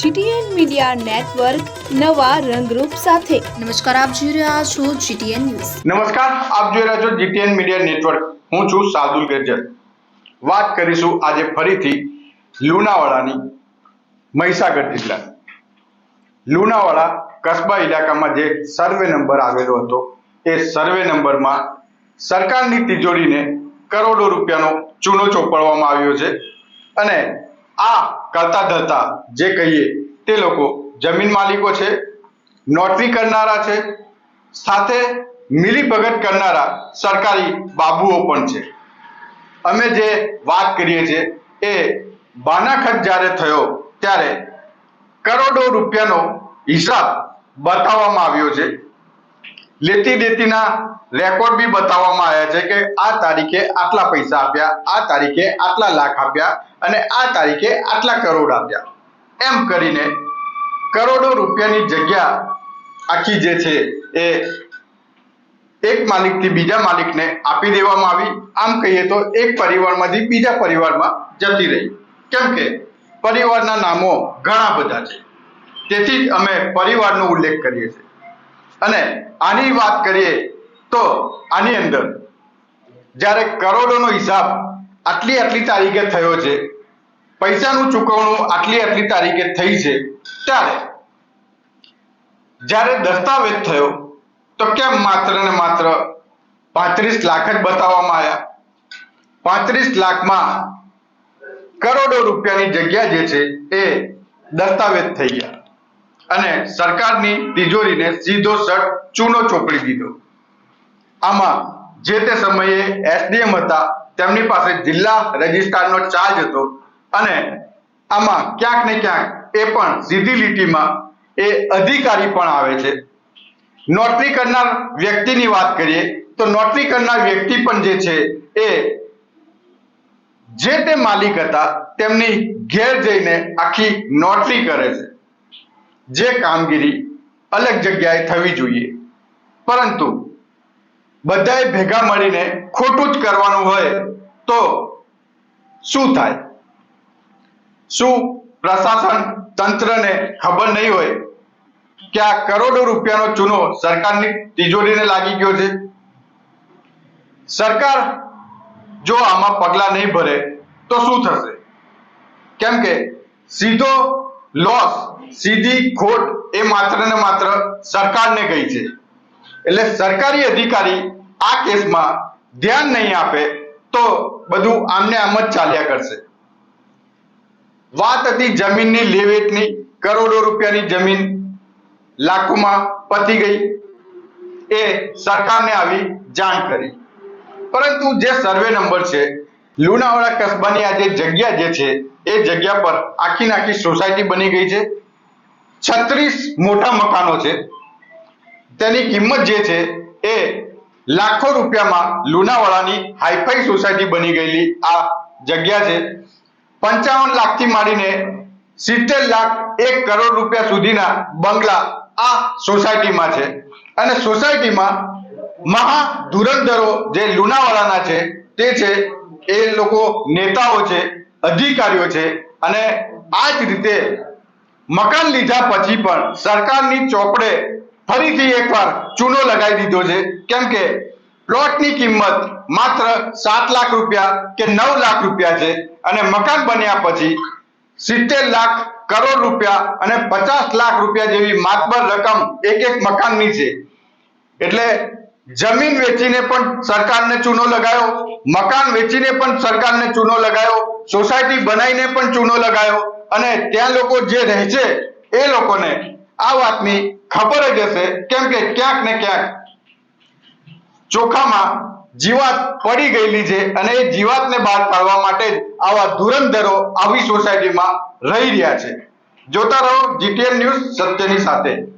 GTN media network નવા રંગરૂપ સાથે. નમસ્કાર આપ જોઈ રહ્યા છો જીટીએન ન્યૂઝ. નમસ્કાર આપ જોઈ રહ્યા છો જીટીએન મીડિયા નેટવર્ક. હું છું સાદુલ ગર્જર વાત કરીશું આજે ફરીથી લુણાવાડાની મહીસાગર જિલ્લા. લુણાવાડા કસ્બા ઇલાકામાં જે સર્વે નંબર આવેલો હતો એ સર્વે નંબરમાં સરકારની તિજોરીને કરોડો રૂપિયાનો ચૂનો ચોપડવામાં આવ્યો છે. અને આ કરતા ધરતા જે કહીએ તે લોકો જમીન માલિકો છે, નોટરી કરનારા છે, સાથે મિલીભગત કરનારા સરકારી બાબુઓ પણ છે. અમે જે વાત કરીએ છીએ એ બાનાખત જ્યારે થયો ત્યારે કરોડો રૂપિયાનો હિસાબ બતાવવામાં આવ્યો છે. લેતી દેતીના રેકોર્ડ બી બતાવવામાં આવ્યા છે કે આ તારીખે આટલા પૈસા આપ્યા, આ તારીખે આટલા લાખ આપ્યા અને આ તારીખે આટલા કરોડ આપ્યા. એમ કરીને કરોડો રૂપિયાની જગ્યા આખી જે છે એ એક માલિકથી બીજા માલિકને આપી દેવામાં આવી. આમ કહીએ તો એક પરિવારમાંથી બીજા પરિવારમાં જતી રહી. કેમ કે પરિવારના નામો ઘણા બધા છે. તેથી જ અમે પરિવારનો ઉલ્લેખ કરીએ છીએ. અને આની વાત કરીએ તો આની અંદર જ્યારે કરોડોનો હિસાબ આટલી આટલી તારીખે થયો છે, પૈસાનું ચૂકવણું આટલી આટલી તારીખે થઈ છે, ત્યારે જ્યારે દસ્તાવેજ થયો, તો કેમ માત્ર ને માત્ર પાંત્રીસ લાખ જ બતાવવામાં આવ્યા? પાંત્રીસ લાખમાં કરોડો રૂપિયાની જગ્યા જે છે એ દસ્તાવેજ થઈ ગયા. અને સરકારની તિજોરીને સીધો સટ ચૂનો ચોપડી દીધો. આમાં જે તે સમયે એસડીએમ હતા, તેમની પાસે જિલ્લા રજિસ્ટ્રારનો ચાર્જ હતો અને આમાં ક્યાંક ને ક્યાંક એ પણ સીધી લીટીમાં એ અધિકારી પણ આવે છે. નોટરી કરનાર વ્યક્તિની વાત કરીએ, તો નોટરી કરનાર વ્યક્તિ પણ જે છે, એ જે તે માલિક હતા, તેમની ઘેર જઈને આખી નોટરી કરે છે. જે કામગીરી અલગ જગ્યાએ થવી જોઈએ. પરંતુ બધાએ ભેગા મળીને ખોટું જ કરવાનું હોય તો શું થાય? શું પ્રશાસન તંત્રને ખબર નહીં હોય કે આ કરોડો રૂપિયાનો ચૂનો સરકારની તિજોરીને લાગી ગયો છે? સરકાર જો આમાં પગલા નહીં ભરે તો શું થશે? કેમ કે સીધો લોસ સીધી ખોટ એ માત્ર ને માત્ર સરકારને ગઈ છે. એટલે સરકારી અધિકારી આ કેસમાં ધ્યાન નહીં આપે તો બધું આમને આમ જ ચાલ્યા કરશે. વાત હતી જમીનની લેવેટની, કરોડો રૂપિયાની જમીન લાખોમાં પતી ગઈ. એ સરકારને આવી જાણ કરી. પરંતુ જે સર્વે નંબર છે લુણાવાડા કસ્બાની આ જે જગ્યા જે છે, એ જગ્યા પર આખી આખી સોસાયટી બની ગઈ છે. છત્રીસ મોટા મકાનો છે. તેની કિંમત જે છે, એ લાખો રૂપિયામાં લુણાવાડાની હાઈફાઈ સોસાયટી બની ગયેલી આ જગ્યા છે. પંચાવન લાખથી માંડીને સિત્તેર લાખ એક કરોડ રૂપિયા સુધીના બંગલા આ સોસાયટીમાં છે. અને સોસાયટીમાં મહા ધુરંધરો જે લુણાવાડાના છે, તે છે એ લોકો નેતાઓ છે, અધિકારીઓ છે અને આ જ રીતે મકાન લીધા પછી પણ સરકારની ચોપડે ફરીથી એકવાર ચૂનો લગાવી દીધો છે. કેમ કે પ્લોટની કિંમત માત્ર સાત લાખ રૂપિયા કે નવ લાખ રૂપિયા છે અને મકાન બન્યા પછી સિત્તેર લાખ કરોડ રૂપિયા અને પચાસ લાખ રૂપિયા જેવી માતબર રકમ એક એક મકાનની છે. એટલે જમીન વેચીને પણ સરકારને ચૂનો લગાયો, મકાન વેચીને પણ સરકારને ચૂનો લગાયો, સોસાયટી બનાવીને પણ ચૂનો લગાયો અને ત્યાં લોકો જે રહે છે એ લોકોને આ વાતની ખબર જ હશે કેમ કે ક્યાંક ને ક્યાંક ચોખામાં જીવાત પડી ગયેલી છે અને એ જીવાતને બહાર કાઢવા માટે આવા ધુરંધરો આવી સોસાયટીમાં રહી રહ્યા છે. જોતા રહો જીટીએન ન્યૂઝ સત્યની સાથે.